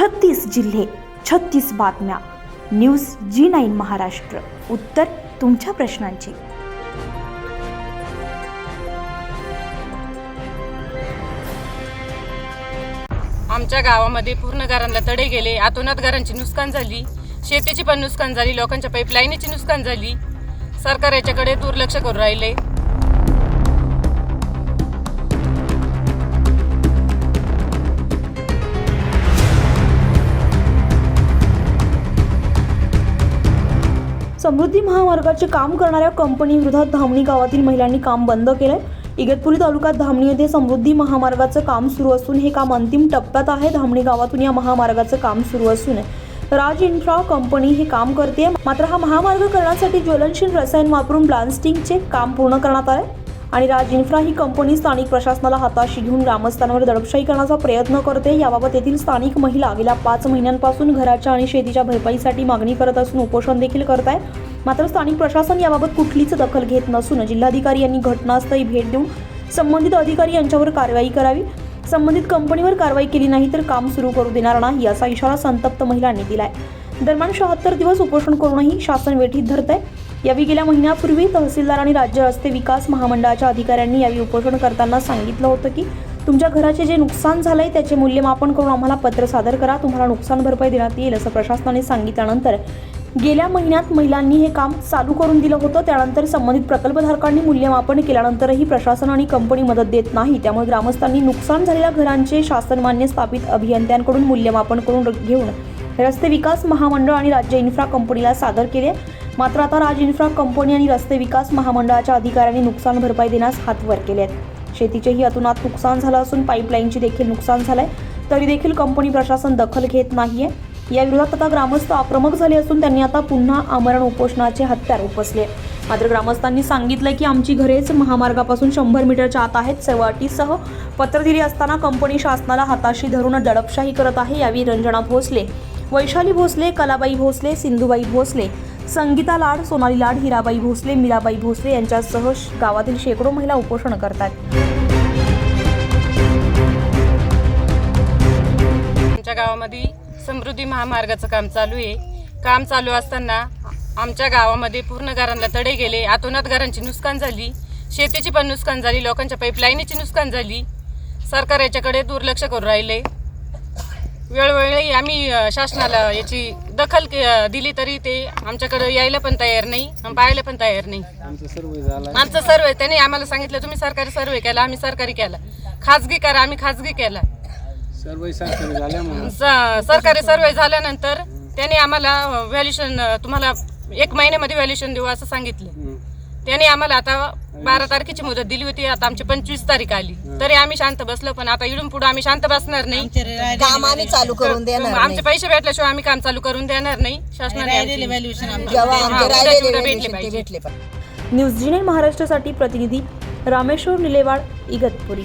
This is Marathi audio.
छत्तीस जिल्हे छत्तीस बातम्या. News G nine Maharashtra. उत्तर तुमच्या प्रश्नांची. आमच्या गावामध्ये पूर्ण घरांना तडे गेले. आतोनात घरांची नुकसान झाली. शेतीची पण नुकसान झाली. लोकांच्या पाईपलाईनीची नुकसान झाली. सरकार याच्याकडे दुर्लक्ष करून राहिले. समृद्धी महामार्गाचे काम करणाऱ्या कंपनीविरोधात धामणी गावातील महिलांनी काम बंद केलंय. इगतपुरी तालुक्यात धामणी येथे समृद्धी महामार्गाचं काम सुरू असून हे काम अंतिम टप्प्यात आहे. धामणी गावातून या महामार्गाचं काम सुरू असून राज इन्फ्रा कंपनी हे काम करते मात्र हा महामार्ग करण्यासाठी ज्वलनशील रसायन वापरून ब्लास्टिंगचे काम पूर्ण करण्यात आले आणि राज इन्फ्रा ही कंपनी स्थानिक प्रशासनाला हाताशी घेऊन ग्रामस्थांवर दडपशाही करण्याचा प्रयत्न करते. याबाबत येथील स्थानिक महिला गेल्या पाच महिन्यांपासून घराच्या आणि शेतीच्या भरपाईसाठी मागणी करत असून उपोषण देखील करत आहे मात्र स्थानिक प्रशासन याबाबत कुठलीच दखल घेत नसून जिल्हाधिकारी यांनी घटनास्थळी भेट देऊन संबंधित अधिकारी यांच्यावर कारवाई करावी. संबंधित कंपनीवर कारवाई केली नाही तर काम सुरू करू देणार नाही असा इशारा संतप्त महिलांनी दिलाय. दरम्यान शहात्तर दिवस उपोषण करूनही शासन वेठीत धरत आहे यावेळी गेल्या महिन्यापूर्वी तहसीलदार आणि राज्य रस्ते विकास महामंडळाच्या अधिकाऱ्यांनी यावेळी उपोषण करताना सांगितलं होतं की तुमच्या घराचे जे नुकसान झालंय त्याचे मूल्यमापन करून आम्हाला पत्र सादर करा तुम्हाला नुकसान भरपाई देण्यात येईल असं प्रशासनाने सांगितल्यानंतर गेल्या महिन्यात महिलांनी हे काम चालू करून दिलं होतं. त्यानंतर संबंधित प्रकल्पधारकांनी मूल्यमापन केल्यानंतरही प्रशासन आणि कंपनी मदत देत नाही. त्यामुळे ग्रामस्थांनी नुकसान झालेल्या घरांचे शासनमान्य स्थापित अभियंत्यांकडून मूल्यमापन करून घेऊन रस्ते विकास महामंडळ आणि राज्य इन्फ्रा कंपनीला सादर केले. मात्र आता राज इन्फ्रा कंपनी आणि रस्ते विकास महामंडळाच्या अधिकाऱ्यांनी नुकसान भरपाई देण्यास हात वर केले आहेत शेतीचेही अतुनात नुकसान झालं असून पाईपलाईनची देखील नुकसान झालंय. तरी देखील कंपनी प्रशासन दखल घेत नाहीये. आहे याविरोधात आता ग्रामस्थ आक्रमक झाले असून त्यांनी आता पुन्हा आमरण उपोषणाचे हत्यार उपसले. मात्र ग्रामस्थांनी सांगितलं की आमची घरेच महामार्गापासून शंभर मीटरच्या आत आहेत. सर्व अटीसह पत्र दिली असताना कंपनी शासनाला हाताशी धरून दडपशाही करत आहे यावेळी रंजना भोसले वैशाली भोसले कलाबाई भोसले सिंधुबाई भोसले संगीता लाड सोनाली लाड हिराबाई भोसले मीराबाई भोसले यांच्यासह गावातील शेकडो महिला उपोषण करतात. आमच्या गावामध्ये समृद्धी महामार्गाचं काम चालू आहे. काम चालू असताना आमच्या गावामध्ये पूर्ण घरांना तडे गेले. आतोनात घरांची नुकसान झाली. शेतीची पण नुकसान झाली. लोकांच्या पाईपलाईनीची नुकसान झाली. सरकार याच्याकडे दुर्लक्ष करून राहिले. वेळोवेळी आम्ही शासनाला याची दखल दिली तरी ते आमच्याकडे यायला पण तयार नाही पाहायला पण तयार नाही. आमचं सर्व झाला. आमचं सर्वे त्यांनी आम्हाला सांगितलं तुम्ही सरकारी सर्वे केला आम्ही सरकारी केला. खाजगी करा आम्ही खाजगी केला. सर्व सरकारी सर्वे झाल्यानंतर त्यांनी आम्हाला व्हॅल्युशन तुम्हाला एक महिन्यामध्ये व्हॅल्युशन देऊ असं सांगितलं. त्यांनी आम्हाला आता बारा तारखेची मुदत दिली होती. आता आमची पंचवीस तारीख आली. तरी आम्ही शांत बसलो पण आता इडून पुढे आम्ही शांत बसणार नाही. काम आम्ही चालू करून देणार नाही. आमचे पैसे भेटल्याशिवाय आम्ही काम चालू करून देणार नाही. शासनाने आमची- भेटले पाहिजे. न्यूज जी नाईन महाराष्ट्रासाठी प्रतिनिधी रामेश्वर निलेवाड इगतपुरी.